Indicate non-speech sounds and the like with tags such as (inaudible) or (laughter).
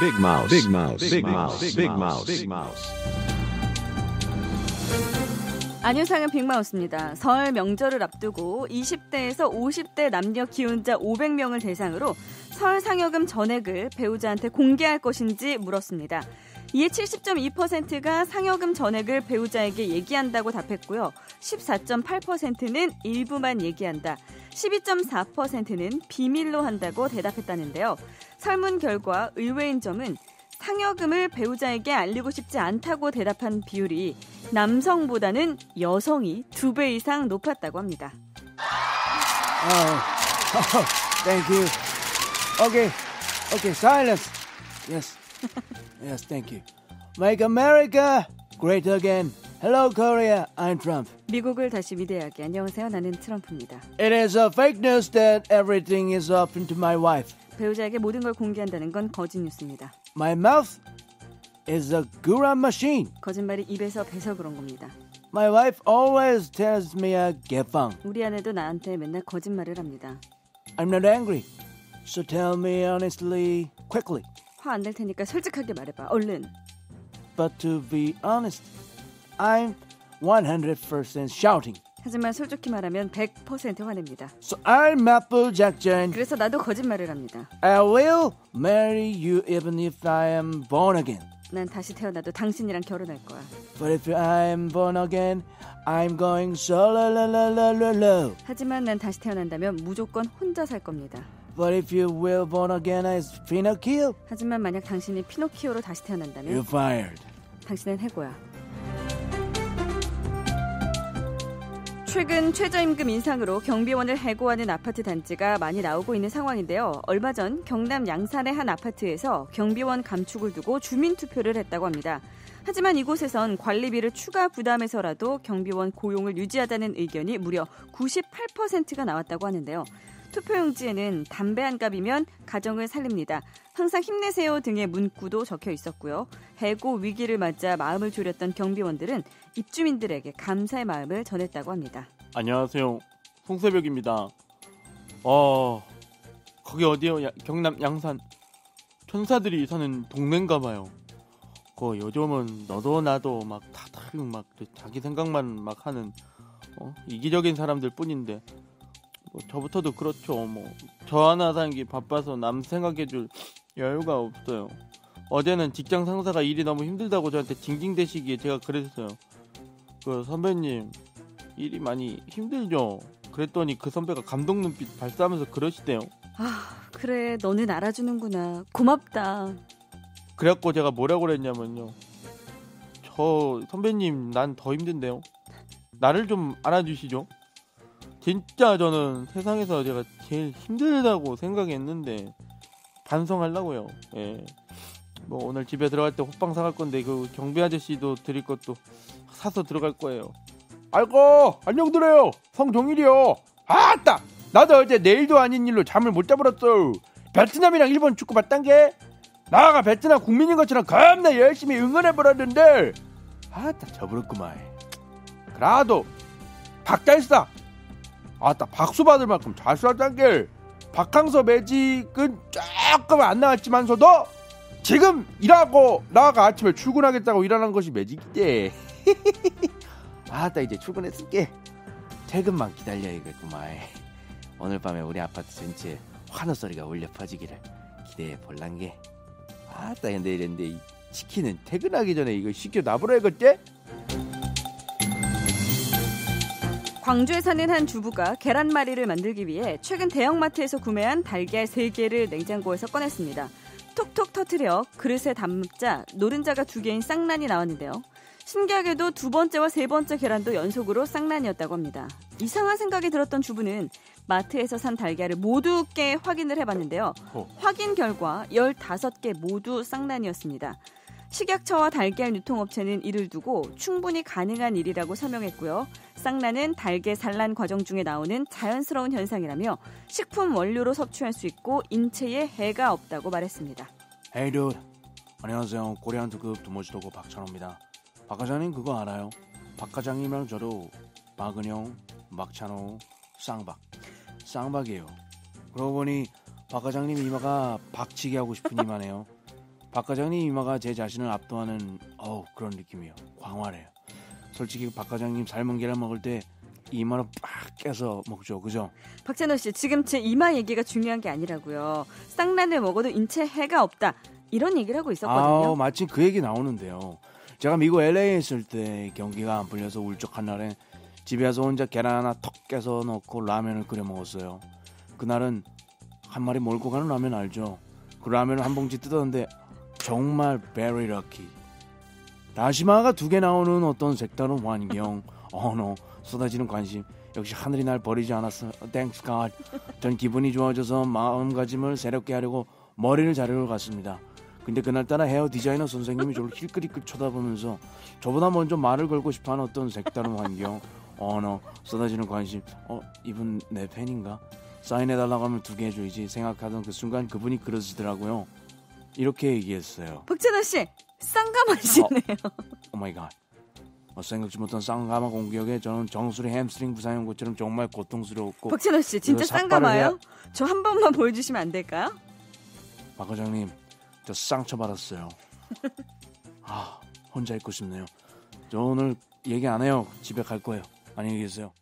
Big Mouse. Big Mouse. Big Mouse. Big Mouse. Big Mouse. 안윤상의 빅마우스입니다. 설 명절을 앞두고 20대에서 50대 남녀 기혼자 500명을 대상으로 설 상여금 전액을 배우자한테 공개할 것인지 물었습니다. 이에 70.2%가 상여금 전액을 배우자에게 얘기한다고 답했고요. 14.8%는 일부만 얘기한다. 12.4%는 비밀로 한다고 대답했다는데요. 설문 결과 의외인 점은 상여금을 배우자에게 알리고 싶지 않다고 대답한 비율이 남성보다는 여성이 두 배 이상 높았다고 합니다. Oh, oh, thank you. Okay, okay, silence. Yes, yes, thank you. Make America great again. Hello, Korea. I'm Trump. 미국을 다시 위대하게 안녕하세요. 나는 트럼프입니다. It is a fake news that everything is open to my wife. 배우자에게 모든 걸 공개한다는 건 거짓 뉴스입니다. My mouth is a Gura machine. 거짓말이 입에서 배서 그런 겁니다. My wife always tells me a gefang. 우리 아내도 나한테 맨날 거짓말을 합니다. I'm not angry. So tell me honestly, quickly. 화 안 낼 테니까 솔직하게 말해봐. 얼른. But to be honest, I'm 100% shouting. 하지만 솔직히 말하면 100% 화냅니다. So I'm Apple Jackson. 그래서 나도 거짓말을 합니다. I will marry you even if I am born again. 난 다시 태어나도 당신이랑 결혼할 거야. But if I am born again, I'm going solo, lo, lo, lo, lo, lo. 하지만 난 다시 태어난다면 무조건 혼자 살 겁니다. But if you will born again as Pinocchio, 하지만 만약 당신이 피노키오로 다시 태어난다면 you're fired. 당신은 해고야. 최근 최저임금 인상으로 경비원을 해고하는 아파트 단지가 많이 나오고 있는 상황인데요. 얼마 전 경남 양산의 한 아파트에서 경비원 감축을 두고 주민 투표를 했다고 합니다. 하지만 이곳에선 관리비를 추가 부담해서라도 경비원 고용을 유지하자는 의견이 무려 98%가 나왔다고 하는데요. 투표용지에는 담배 한 갑이면 가정을 살립니다. 항상 힘내세요 등의 문구도 적혀 있었고요. 해고 위기를 맞아 마음을 졸였던 경비원들은 입주민들에게 감사의 마음을 전했다고 합니다. 안녕하세요. 송새벽입니다. 어, 거기 어디요? 야- 경남 양산. 천사들이 사는 동네인가 봐요. 그 요즘은 너도 나도 막 다들 막 자기 생각만 막 하는 어? 이기적인 사람들 뿐인데 뭐 저부터도 그렇죠. 뭐 저 하나 살기 바빠서 남 생각해줄 여유가 없어요. 어제는 직장 상사가 일이 너무 힘들다고 저한테 징징대시기에 제가 그랬어요. 그 선배님 일이 많이 힘들죠. 그랬더니 그 선배가 감동 눈빛 발사하면서 그러시대요. 아, 그래. 너는 알아주는구나. 고맙다. 그래갖고 제가 뭐라고 그랬냐면요. 저 선배님 난 더 힘든데요. 나를 좀 알아주시죠. 진짜 저는 세상에서 제가 제일 힘들다고 생각했는데 반성하려고요. 예. 뭐 오늘 집에 들어갈 때 호빵 사갈 건데 그 경비 아저씨도 드릴 것도 사서 들어갈 거예요. 아이고 안녕 드려요 성종일이요. 아따 나도 어제 내일도 아닌 일로 잠을 못 자버렸어. 베트남이랑 일본 축구 봤단 게 나가 베트남 국민인 것처럼 겁나 열심히 응원해 버렸는데 아따 저버렸구만 그래도 박잘싸 아따 박수 받을 만큼 잘 쐈단 게 박항서 매직은 조금 안 나왔지만서도 지금 일하고 나가 아침에 출근하겠다고 일하는 것이 매직이지. (laughs) 아따 이제 출근했을게. 퇴근만 기다려야겠구만. 오늘 밤에 우리 아파트 전체에 환호 소리가 울려 퍼지기를 기대해 볼란 게. 아따 근데 이랬는데 이 치킨은 퇴근하기 전에 이거 시켜 놔버려야겠지? 광주에 사는 한 주부가 계란말이를 만들기 위해 최근 대형마트에서 구매한 달걀 3개를 냉장고에서 꺼냈습니다. 톡톡 터트려 그릇에 담자 노른자가 두 개인 쌍란이 나왔는데요. 신기하게도 두 번째와 세 번째 계란도 연속으로 쌍란이었다고 합니다. 이상한 생각이 들었던 주부는 마트에서 산 달걀을 모두 깨 확인을 해봤는데요. 어. 확인 결과 15개 모두 쌍란이었습니다. 식약처와 달걀 유통업체는 이를 두고 충분히 가능한 일이라고 설명했고요. 쌍란은 달걀 산란 과정 중에 나오는 자연스러운 현상이라며 식품 원료로 섭취할 수 있고 인체에 해가 없다고 말했습니다. Hey dude. 안녕하세요. 코리안 특급 두모지도고 박찬호입니다. 박 과장님 그거 알아요? 박 과장님이랑 저도 박은영, 박찬호, 쌍박. 쌍박이에요. 그러고 보니 박 과장님 이마가 박치기 하고 싶은 이마네요. 박 과장님 이마가 제 자신을 압도하는 어우 그런 느낌이에요. 광활해요. 솔직히 박 과장님 삶은 계란 먹을 때 이마를 빡 깨서 먹죠. 그죠? 박찬호 씨, 지금 제 이마 얘기가 중요한 게 아니라고요. 쌍란을 먹어도 인체 해가 없다. 이런 얘기를 하고 있었거든요. 아, 마침 그 얘기 나오는데요. 제가 미국 LA에 있을 때 경기가 안 풀려서 울적한 날에 집에 와서 혼자 계란 하나 턱 깨서 넣고 라면을 끓여 먹었어요. 그날은 한 마리 몰고 가는 라면 알죠? 그 라면을 한 봉지 뜯었는데 정말 very lucky. 다시마가 두 개 나오는 어떤 색다른 환경, (laughs) 언어, 쏟아지는 관심. 역시 하늘이 날 버리지 않았어. Thanks God. 전 기분이 좋아져서 마음가짐을 새롭게 하려고 머리를 자르러 갔습니다. 근데 그날따라 헤어 디자이너 선생님이 저를 힐끗힐끗 쳐다보면서 저보다 먼저 말을 걸고 싶어하는 어떤 색다른 환경, 언어, 쏟아지는 관심. 어, 이분 내 팬인가? 사인해달라고 하면 두 개 해줘야지 생각하던 그 순간 그분이 그러시더라고요. 이렇게 얘기했어요. 박찬호 씨, 쌍감하시네요. 오 마이 갓. 어, 생각지 못한 쌍가마 공격에 저는 정수리 햄스트링 부상한 것처럼 정말 고통스러웠고 박찬호 씨, 진짜 이거 삭발을 쌍감아요? 저한 번만 보여주시면 안 될까요? 박 과장님 저 쌍처 받았어요. (laughs) 아 혼자 있고 싶네요. 저 오늘 얘기 안 해요. 집에 갈 거예요. 안녕히 계세요.